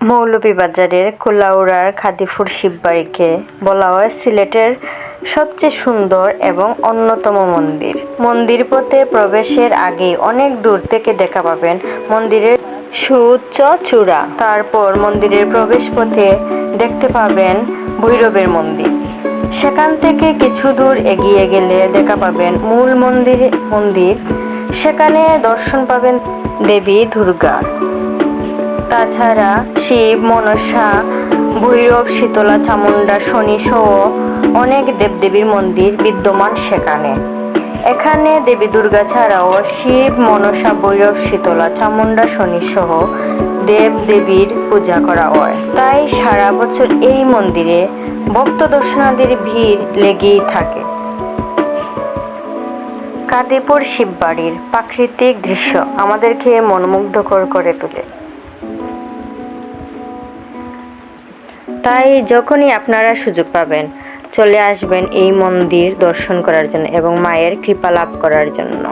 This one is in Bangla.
মৌলভীবাজারের কুলাউড়ার খাদিপুর শিববাড়িকে বলা হয় সিলেটের সবচেয়ে সুন্দর এবং অন্যতম মন্দির। মন্দির পথে প্রবেশের আগেই অনেক দূর থেকে দেখা পাবেন মন্দিরের সুউচ্চ চূড়া। তারপর মন্দিরের প্রবেশ পথে দেখতে পাবেন ভৈরবের মন্দির। সেখান থেকে কিছু দূর এগিয়ে গেলে দেখা পাবেন মূল মন্দির মন্দির। সেখানে দর্শন পাবেন দেবী দুর্গার। তাছাড়া শিব, মনসা, ভৈরব, শীতলা, চামুণ্ডা, শনি সহ অনেক দেবদেবীর মন্দির বিদ্যমান সেখানে। এখানে দেবী দুর্গা ছাড়াও শিব, মনসা, ভৈরব, শীতলা, চামুণ্ডা, শনি সহ দেব দেবীর পূজা করা হয়। তাই সারা বছর এই মন্দিরে ভক্ত দর্শনাদের ভিড় লেগেই থাকে। কাদিপুর শিববাড়ির প্রাকৃতিক দৃশ্য আমাদেরকে মনমুগ্ধকর করে তোলে। তাই যখনই আপনারা সুযোগ পাবেন, চলে আসবেন এই মন্দির দর্শন করার জন্য এবং মায়ের কৃপা লাভ করার জন্য।